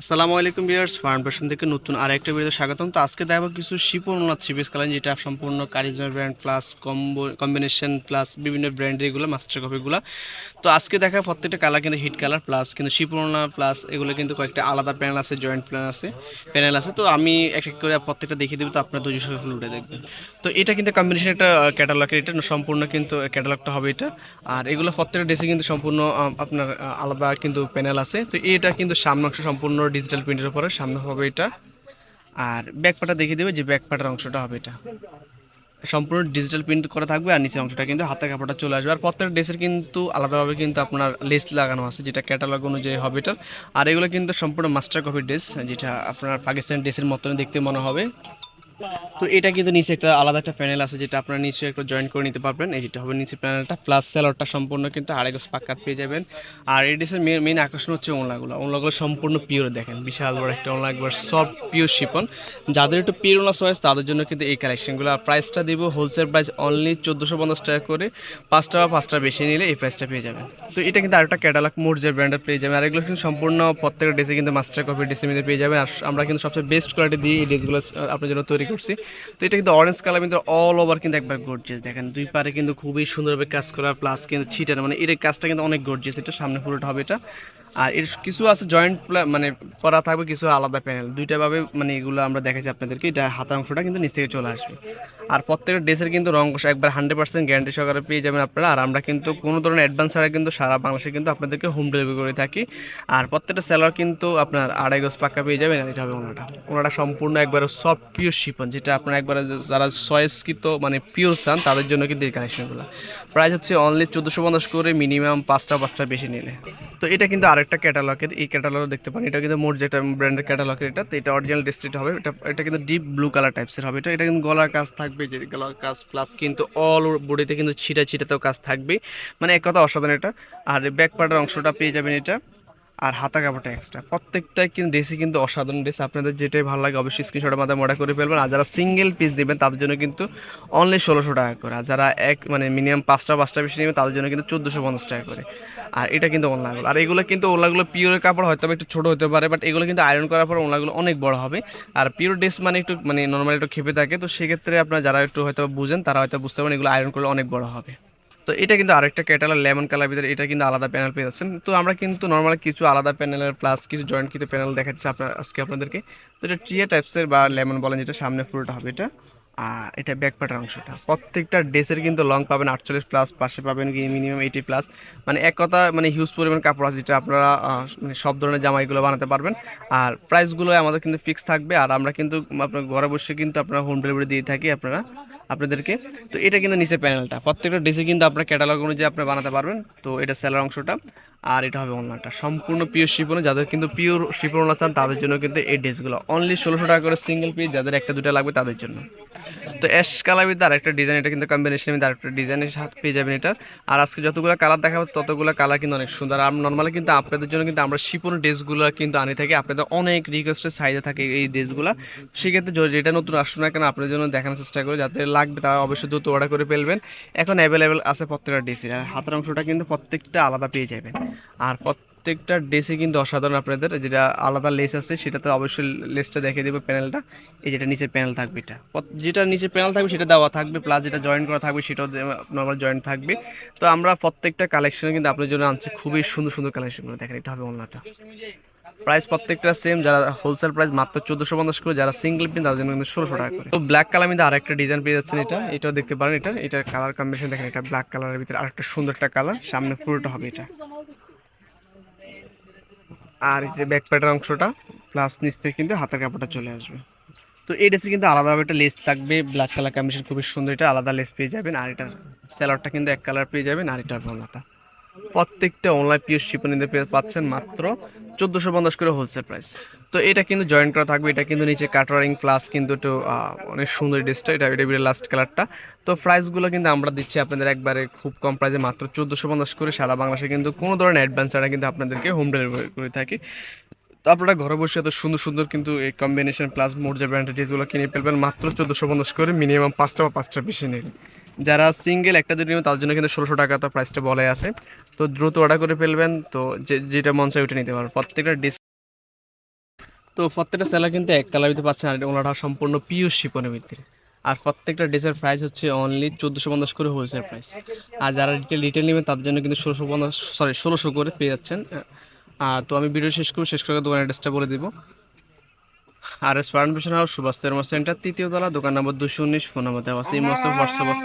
আসসালামু আলাইকুম বিয়ার্স farm passion থেকে নতুন আর একটা ভিডিও স্বাগতম। তো আজকে দেখাবো কিছু শিপন থ্রি পিস কালার, যেটা সম্পূর্ণ Karizma brand plus combo, combination plus বিভিন্ন ব্র্যান্ডের এগুলো মাস্টার কপিগুলো তো আজকে দেখা প্রত্যেকটা কালার কিন্তু হিট কালার, প্লাস কিন্তু শিপনা প্লাস এগুলো কিন্তু কয়েকটা আলাদা প্যানেল আছে, জয়েন্ট প্যানেল আছে প্যানেল আছে। তো আমি এক এক করে প্রত্যেকটা দেখিয়ে দেবো, তো আপনার সবাই ফুল উঠে দেখবেন। তো এটা কিন্তু কম্বিনেশন একটা ক্যাটালগের এটা সম্পূর্ণ কিন্তু ক্যাটালগটা হবে এটা। আর এগুলো প্রত্যেকটা ড্রেসে কিন্তু সম্পূর্ণ আপনার আলাদা কিন্তু প্যানেল আছে। তো এটা কিন্তু সামনে সম্পূর্ণ ডিজিটাল প্রিন্টের উপরে, সামনে হবে এটা। আর ব্যাকপাটা দেখিয়ে দেবে যে ব্যাক পাটার অংশটা হবে এটা। সম্পূর্ণ ডিজিটাল প্রিন্ট করা থাকবে আর নিচের অংশটা কিন্তু হাতে কাপড়টা চলে আসবে। আর প্রত্যেকটা ড্রেসের কিন্তু আলাদাভাবে কিন্তু আপনার লেস লাগানো আছে, যেটা ক্যাটালগ অনুযায়ী হবে এটার। আর এগুলো কিন্তু সম্পূর্ণ মাস্টার কপি ড্রেস যেটা আপনার পাকিস্তানি ড্রেসের মতন দেখতে মনে হবে। তো এটা কিন্তু নিচে একটা আলাদা একটা প্যানেল আছে যেটা আপনারা নিচে একটু জয়েন করে নিতে পারবেন। এই যেটা হবে নিচে প্যানেলটা প্লাস স্যালোয়ারটা সম্পূর্ণ কিন্তু আড়াই গজ পাক্কাত পেয়ে যাবেন। আর এই ড্রেসের মেন মেন আকর্ষণ হচ্ছে ওনলাগুলো ওনলাগুলো সম্পূর্ণ পিওর দেখেন, বিশাল বড় একটা ওনলা একবার সব পিওর শিপন যাদের একটু পিওর ওনলা চয়েস তাদের জন্য কিন্তু এই কালেকশনগুলো আর প্রাইসটা দিব হোলসেল প্রাইস অনলি চোদ্দোশো পঞ্চাশ টাকা করে। পাঁচটা বা পাঁচটা বেশি নিলে এই প্রাইসটা পেয়ে যাবেন। তো এটা কিন্তু আরেকটা ক্যাটালগ মোট যে ব্র্যান্ডের পেয়ে যাবেন। আর এগুলো কিন্তু সম্পূর্ণ প্রত্যেকটা ড্রেসে কিন্তু মাস্টার কপি মধ্যে পেয়ে যাবেন। আর আমরা কিন্তু সবচেয়ে বেস্ট কোয়ালিটি দিয়ে এই ড্রেসগুলো আপনার জন্য তৈরি করছি তো এটা কিন্তু অরেঞ্জ কালার কিন্তু অল ওভার কিন্তু একবার গর্জিয়াস দেখেন, দুই পারে কিন্তু খুবই সুন্দরভাবে কাজ করা প্লাস কিন্তু ছিটানো মানে এটা কাজটা কিন্তু অনেক গর্জিয়াস এটা সামনে পুরোটা হবে এটা। আর এর কিছু আছে জয়েন্ট মানে করা থাকবে কিছু আলাদা প্যানেল দুইটা ভাবে মানে এগুলো আমরা দেখাচ্ছি আপনাদেরকে, এটা হাতার অংশটা কিন্তু নিচ থেকে চলে আসবে। আর প্রত্যেকটা ড্রেসের কিন্তু রং একবার হান্ড্রেড পার্সেন্ট গ্যারান্টি সহকারে পেয়ে যাবেন আপনারা। আর আমরা কিন্তু কোনো ধরনের অ্যাডভান্স ছাড়া কিন্তু সারা বাংলাদেশে কিন্তু আপনাদেরকে হোম ডেলিভারি করে থাকি। আর প্রত্যেকটা স্যালার কিন্তু আপনার আড়াই গজ পাক্কা পেয়ে যাবেন, আর এটা হবে ওনাটা। ওনাটা সম্পূর্ণ একবার সব পিওর শিপন যেটা আপনার একবারে যারা সয়েস্কৃত মানে পিওর চান, তাদের জন্য কিন্তু এই কালেকশনগুলো প্রাইস হচ্ছে অনলি চোদ্দোশো পঞ্চাশ করে মিনিমাম পাঁচটা পাঁচটা বেশি নিলে। তো এটা কিন্তু আরেকটা ক্যাটালগের, এই ক্যাটালগ দেখতে পারেন। এটা কিন্তু মোট যেটা ব্র্যান্ডের ক্যাটালগের এটা তো এটা অরিজিনাল ডিস্ট্রিক্ট হবে। এটা এটা কিন্তু ডিপ ব্লু কালার টাইপসের হবে। এটা এটা কিন্তু গলার কাজ থাকবে, যে গলার কাজ প্লাস কিন্তু অল বডিতে কিন্তু ছিটা ছিটাতেও কাজ থাকবে। মানে এক কথা অসাধারণ এটা। আর ব্যাক পার্টের অংশটা পেয়ে যাবেন এটা। আর হাতা কাপড়টা এক্সট্রা প্রত্যেকটা কিন্তু ড্রেসই কিন্তু অসাধারণ ড্রেস আপনাদের যেটাই ভালো লাগে অবশ্যই স্ক্রিনশটের মাধ্যমে অর্ডার করে ফেলবেন। আর যারা সিঙ্গেল পিস দেবেন তাদের জন্য কিন্তু অনলি ষোলোশো টাকা করে। আর যারা এক মানে মিনিমাম পাঁচটা পাঁচটা বেশি নেবেন, তাদের জন্য কিন্তু চোদ্দোশো পঞ্চাশ টাকা করে। আর এটা কিন্তু ওনলাগুলো আর এগুলো কিন্তু ওনলাগুলো পিওর কাপড়, হয়তো একটু ছোটো হতে পারে বাট এগুলো কিন্তু আয়রন করার পর ওনলাগুলো অনেক বড় হবে। আর পিওর ড্রেস মানে একটু মানে নর্মালি একটু খেপে থাকে। তো সেক্ষেত্রে আপনারা যারা একটু হয়তো বুঝেন, তারা হয়তো বুঝতে পারেন এগুলো আয়রন করলে অনেক বড় হবে। তো এটা কিন্তু আরেকটা ক্যাটালার লেমন কালার ভিতরে এটা কিন্তু আলাদা প্যানেল পেয়ে যাচ্ছেন। তো আমরা কিন্তু নর্মাল কিছু আলাদা প্যানেলের প্লাস কিছু জয়েন্ট কিছু প্যানেল দেখাচ্ছি আপনার, আজকে আপনাদেরকে। তো এটা ট্রিয়া টাইপসের বা লেমন বলেন যেটা সামনে ফুলটা হবে এটা। আর এটা ব্যাক পার্টের অংশটা। প্রত্যেকটা ড্রেসের কিন্তু লং পাবেন, আটচল্লিশ প্লাস পাশে পাবেন কি মিনিমাম এইটি প্লাস মানে এক কথা মানে হিউজ পরিমাণ কাপড় আছে যেটা আপনারা মানে সব ধরনের জামাইগুলো বানাতে পারবেন। আর প্রাইসগুলো আমাদের কিন্তু ফিক্স থাকবে, আর আমরা কিন্তু আপনার ঘরে বসে কিন্তু আপনারা হোম ডেলিভারি দিয়ে থাকি আপনারা, আপনাদেরকে। তো এটা কিন্তু নিচে প্যানেলটা প্রত্যেকটা ড্রেসে কিন্তু আপনার ক্যাটালগ অনুযায়ী আপনি বানাতে পারবেন। তো এটা সেলার অংশটা। আর এটা হবে অন্যটা সম্পূর্ণ পিওর শিপনে যাদের কিন্তু পিওর শিপন চান তাদের জন্য কিন্তু এই ড্রেসগুলো। অনলি ষোলোশো টাকা করে সিঙ্গেল পিস যাদের একটা দুটো লাগবে তাদের জন্য। তো অ্যাশ কালার ভিতরে আরেকটা ডিজাইন এটা কিন্তু কম্বিনেশনের মধ্যে আরেকটা ডিজাইনের সাথে পেয়ে যাবেন এটা। আর আজকে যতগুলো কালার দেখাবো, ততগুলো কালার কিন্তু অনেক সুন্দর। আর নর্মালি কিন্তু আপনাদের জন্য কিন্তু আমরা শিপন ড্রেসগুলো কিন্তু আনি থাকি। আপনাদের অনেক রিকোয়েস্টের সাইজে থাকে এই ড্রেসগুলো। সেক্ষেত্রে যেটা নতুন আসুন না কেন, আপনাদের জন্য দেখানোর চেষ্টা করি। যাদের লাগবে তারা অবশ্যই দ্রুত অর্ডার করে ফেলবেন। এখন অ্যাভেলেবেল আছে প্রত্যেকটা ড্রেসে আর হাতের অংশটা কিন্তু প্রত্যেকটা আলাদা পেয়ে যাবেন। আর প্রত্যেকটা ড্রেসে কিন্তু অসাধারণ আপনাদের, যেটা আলাদা লেস আছে, সেটাতে অবশ্যই লেসটা দেখে দেবে প্যানেলটা এই যেটা নিচে প্যানেল থাকবে এটা। যেটা নিচে প্যানেল থাকবে, সেটা দেওয়া থাকবে প্লাস যেটা জয়েন করা থাকবে, সেটাও নর্মাল জয়েন থাকবে। তো আমরা প্রত্যেকটা কালেকশনে কিন্তু আপনার জন্য আনছি। খুবই সুন্দর সুন্দর কালেকশনগুলো দেখেন, এটা হবে অন্যটা প্রাইস প্রত্যেকটা সেম যারা হোলসেল প্রাইস মাত্র চোদ্দোশো পঞ্চাশ করে, যারা সিঙ্গেল পিন তাদের জন্য কিন্তু ষোলোশো টাকা করে। তো ব্ল্যাক কালার মধ্যে আরেকটা ডিজাইন পেয়ে যাচ্ছেন এটা, এটাও দেখতে পারেন এটা এটা কালার কম্বিনেশন দেখেন, এটা ব্ল্যাক কালারের ভিতরে আরেকটা সুন্দর একটা কালার সামনে ফুলটা হবে এটা। আর এই যে ব্যাক প্যাটের অংশটা প্লাস নিচ থেকে কিন্তু হাতের কাপড়টা চলে আসবে। তো এই ড্রেসে কিন্তু আলাদাভাবে একটা লেস থাকবে ব্ল্যাক কালার কম্বিনেশন খুবই সুন্দর, এটা আলাদা লেস পেয়ে যাবেন, আর এটা স্যালাডটা কিন্তু এক কালার পেয়ে যাবেন, আর এটা ভালোটা প্রত্যেকটা অনলাইন পিওর শিপনিতে পাচ্ছেন মাত্র চোদ্দোশো পঞ্চাশ করে হোলসেল প্রাইস তো এটা কিন্তু জয়েন করা থাকবে, এটা কিন্তু নিচে কাটারিং প্লাস কিন্তু একটু অনেক সুন্দর ড্রেসটা এটা এটা লাস্ট কালারটা তো প্রাইসগুলো কিন্তু আমরা দিচ্ছি আপনাদের একবারে খুব কম প্রাইসে মাত্র চোদ্দোশো পঞ্চাশ করে। সারা বাংলাদেশে কিন্তু কোনো ধরনের অ্যাডভান্স ছাড়া কিন্তু আপনাদেরকে হোম ডেলিভারি করে থাকি। তো আপনারা ঘরে বসে এত সুন্দর সুন্দর কিন্তু এই কম্বিনেশন প্লাস মোর্জা ব্র্যান্ডের ড্রেসগুলো কিনে ফেলবেন, মাত্র চোদ্দোশো পঞ্চাশ করে মিনিমাম পাঁচটা বা পাঁচটা বেশি নেবেন যারা সিঙ্গেল একটা দুটো নেবেন তাদের জন্য কিন্তু ষোলোশো টাকা তো প্রাইসটা বলে আছে। তো দ্রুত অর্ডার করে ফেলবেন, তো যে, যেটা মন চাই ওটা নিতে পারবেন। প্রত্যেকটা ডিস তো প্রত্যেকটা সেলার কিন্তু এক কালার ভিতরে পাচ্ছেন আর ওনাটা সম্পূর্ণ পিওর শিপনের ভিতরে। আর প্রত্যেকটা ড্রেসের প্রাইস হচ্ছে অনলি চোদ্দোশো পঞ্চাশ করে হোলসেল প্রাইস আর যারা রিটেল রিটেল নেবেন তাদের জন্য কিন্তু ষোলোশো পঞ্চাশ সরি ষোলোশো করে পেয়ে যাচ্ছেন। তো আমি ভিডিও শেষ করব, শেষ করে দোকানের অ্যাড্রেসটা বলে দিব। R S foundation house Subhash centre তৃতীয় তলা, দোকান নম্বর দুশো উনিশ ফোন নাম্বার দেওয়া আছে, এই হোয়াটসঅ্যাপ আছে।